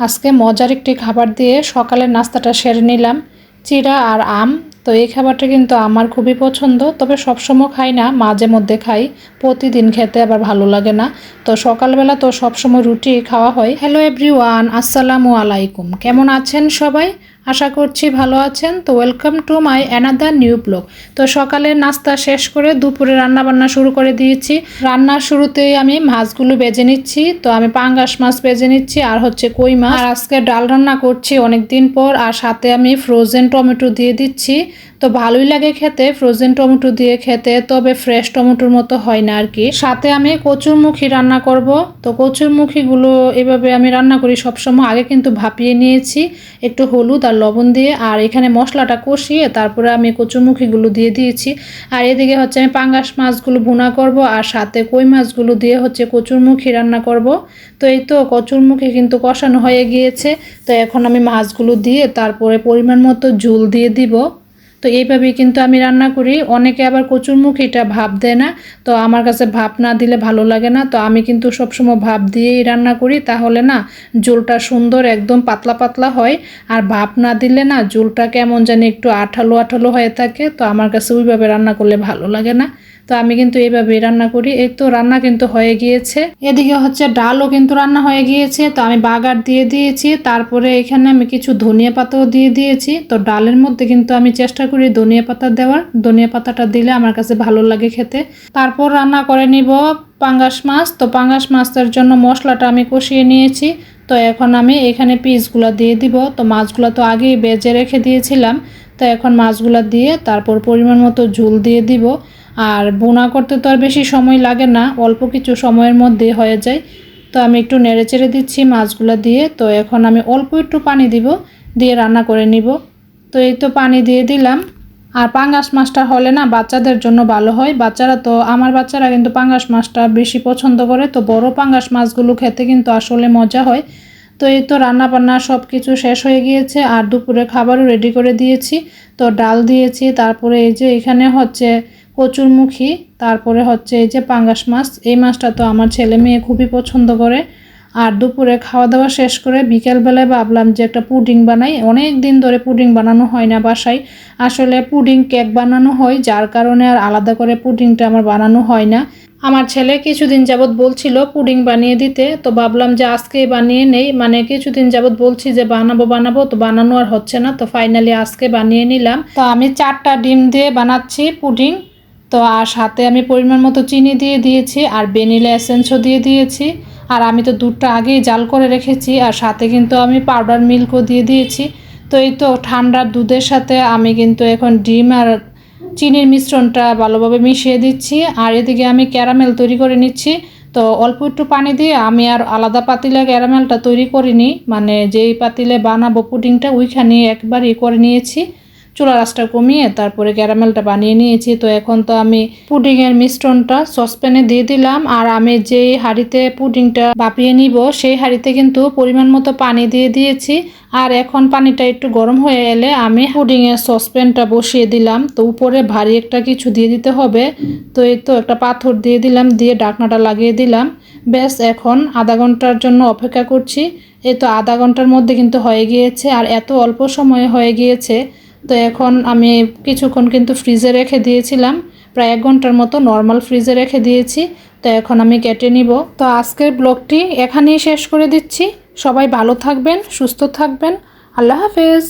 আজকে মজার একটি খাবার দিয়ে সকালের নাস্তাটা সেরে নিলাম। চিরা আর আম, তো এই খাবারটা কিন্তু আমার খুবই পছন্দ, তবে সবসময় খাই না, মাঝে মধ্যে খাই। প্রতিদিন খেতে আবার ভালো লাগে না। তো সকালবেলা তো সবসময় রুটি খাওয়া হয়। হ্যালো এভরিওয়ান আসসালামু আলাইকুম। কেমন আছেন সবাই? আশা করছি ভালো আছেন। তো welcome to my another new blog তো সকালে নাস্তা শেষ করে দুপুরে রান্না বান্না শুরু করে দিয়েছি। রান্নার শুরুতেই আমি মাছগুলো বেজে নিচ্ছি। তো আমি পাঙ্গাস মাছ বেজে নিচ্ছি আর হচ্ছে কই মাছ। আর আজকে ডাল রান্না করছি অনেক দিন পর। আর সাথে আমি ফ্রোজেন টমেটো দিয়ে দিচ্ছি। তো ভালোই লাগে খেতে ফ্রোজেন টমেটো দিয়ে খেতে, তবে ফ্রেশ টমেটোর মতো হয় না আর কি সাথে আমি কচুরমুখী রান্না করব। তো কচুরমুখীগুলো এভাবে আমি রান্না করি সবসময়। আগে কিন্তু ভাপিয়ে নিয়েছি, একটু হলুদ আর লবণ দিয়ে। আর এখানে মশলাটা কষিয়ে তারপরে আমি কচুরমুখীগুলো দিয়ে দিয়েছি। আর এদিকে হচ্ছে আমি পাঙ্গাস মাছগুলো ভুনা করব আর সাথে কই মাছগুলো দিয়ে হচ্ছে কচুরমুখী রান্না করব। তো এই তো কচুরমুখী কিন্তু কষানো হয়ে গিয়েছে। তো এখন আমি মাছগুলো দিয়ে তারপরে পরিমাণ মতো ঝুল দিয়ে দিব। তো এইভাবেই কিন্তু আমি রান্না করি। অনেকে আবার কচুরমুখীটা ভাব দেয় না। তো আমার কাছে ভাব না দিলে ভালো লাগে না। তো আমি কিন্তু সবসময় ভাব দিয়েই রান্না করি। তাহলে না জোলটা সুন্দর একদম পাতলা পাতলা হয়। আর ভাপ না দিলে না জোলটা কেমন জানি একটু আঠালো আঠালো হয়ে থাকে। তো আমার কাছে ওইভাবে রান্না করলে ভালো লাগে না। তো আমি কিন্তু এইভাবে রান্না করি। এই তো রান্না কিন্তু হয়ে গিয়েছে। এদিকে হচ্ছে ডালও কিন্তু রান্না হয়ে গিয়েছে। তো আমি বাগার দিয়ে দিয়েছি। তারপরে এখানে আমি কিছু ধনিয়া পাতাও দিয়ে দিয়েছি। তো ডালের মধ্যে কিন্তু আমি চেষ্টা করি ধনিয়া পাতা দেওয়ার। ধনিয়া পাতাটা দিলে আমার কাছে ভালো লাগে খেতে। তারপর রান্না করে নিব পাঙ্গাস মাছ। তো পাঙ্গাস মাছের জন্য মশলাটা আমি কষিয়ে নিয়েছি। তো এখন আমি এখানে পিসগুলো দিয়ে দিব। তো মাছগুলো তো আগেই বেজে রেখে দিয়েছিলাম। তো এখন মাছগুলো দিয়ে তারপর পরিমাণ মতো ঝুল দিয়ে দিব। আর বোনা করতে তো আর বেশি সময় লাগে না, অল্প কিছু সময়ের মধ্যে হয়ে যায়। তো আমি একটু নেড়ে চেড়ে দিচ্ছি মাছগুলো দিয়ে। তো এখন আমি অল্প একটু পানি দিব, দিয়ে রান্না করে নিব। তো এই তো পানি দিয়ে দিলাম। আর পাঙ্গাস মাছটা হলে না বাচ্চাদের জন্য ভালো হয়। বাচ্চারা তো, আমার বাচ্চারা কিন্তু পাঙ্গাস মাছটা বেশি পছন্দ করে। তো বড় পাঙ্গাস মাছগুলো খেতে কিন্তু আসলে মজা হয়। তো এই তো রান্না বান্না সব কিছু শেষ হয়ে গিয়েছে। আর দুপুরে খাবারও রেডি করে দিয়েছি। তো ডাল দিয়েছি, তারপরে এই যে এখানে হচ্ছে কচুরমুখী, তারপরে হচ্ছে এই যে পাঙ্গাস মাছ, এই মাছটা তো আমার ছেলে মেয়ে খুবই পছন্দ করে। আর দুপুরে খাওয়া দাওয়া শেষ করে বিকেলবেলায় ভাবলাম যে একটা পুডিং বানাই। অনেক দিন ধরে পুডিং বানানো হয় না বাসায়। আসলে পুডিং কেক বানানো হয়, যার কারণে আর আলাদা করে পুডিংটা আমার বানানো হয় না। আমার ছেলে কিছুদিন যাবৎ বলছিল পুডিং বানিয়ে দিতে, তো ভাবলাম যে আজকেই বানিয়ে নেই। মানে কিছুদিন যাবৎ বলছি যে বানাবো বানাবো, তো বানানো আর হচ্ছে না, তো ফাইনালি আজকে বানিয়ে নিলাম। তো আমি চারটা ডিম দিয়ে বানাচ্ছি পুডিং। তো আর সাথে আমি পরিমাণ মতো চিনি দিয়ে দিয়েছি, আর ভ্যানিলা এসেন্সও দিয়ে দিয়েছি, আর আমি তো দুধটা আগেই জাল করে রেখেছি, আর সাথে কিন্তু আমি পাউডার মিল্কও দিয়ে দিয়েছি। তো এই তো ঠান্ডার দুধের সাথে আমি কিন্তু এখন ডিম আর চিনির মিশ্রণটা ভালোভাবে মিশিয়ে দিচ্ছি, আর এদিকে আমি ক্যারামেল তৈরি করে নিচ্ছি। তো অল্প একটু পানি দিয়ে আমি আর আলাদা পাতিলে ক্যারামেলটা তৈরি করিনি মানে যেই পাতিলে বানাবো পুডিংটা ওইখানে একবারই করে নিয়েছি। চুলা রাসটা কমিয়ে তারপরে ক্যারামেলটা বানিয়ে নিয়েছি। তো এখন তো আমি পুডিংয়ের মিশ্রণটা সসপ্যানে দিয়ে দিলাম। আর আমি যেই হাঁড়িতে পুডিংটা বাপিয়ে নিব, সেই হাঁড়িতে কিন্তু পরিমাণ মতো পানি দিয়ে দিয়েছি। আর এখন পানিটা একটু গরম হয়ে এলে আমি পুডিংয়ের সসপ্যানটা বসিয়ে দিলাম। তো উপরে ভারী একটা কিছু দিয়ে দিতে হবে। তো এই তো একটা পাথর দিয়ে দিলাম, দিয়ে ডাকনাটা লাগিয়ে দিলাম। ব্যাস, এখন আধা ঘণ্টার জন্য অপেক্ষা করছি। এই তো আধা ঘণ্টার মধ্যে কিন্তু হয়ে গিয়েছে। আর এত অল্প সময়ে হয়ে গিয়েছে। তো এখন আমি কিছুক্ষণ কিন্তু ফ্রিজে রেখে দিয়েছিলাম। প্রায় এক ঘণ্টার মতো নর্মাল ফ্রিজে রেখে দিয়েছি। তো এখন আমি কেটে নিব। তো আজকের ব্লগটি এখানেই শেষ করে দিচ্ছি। সবাই ভালো থাকবেন, সুস্থ থাকবেন। আল্লাহ হাফেজ।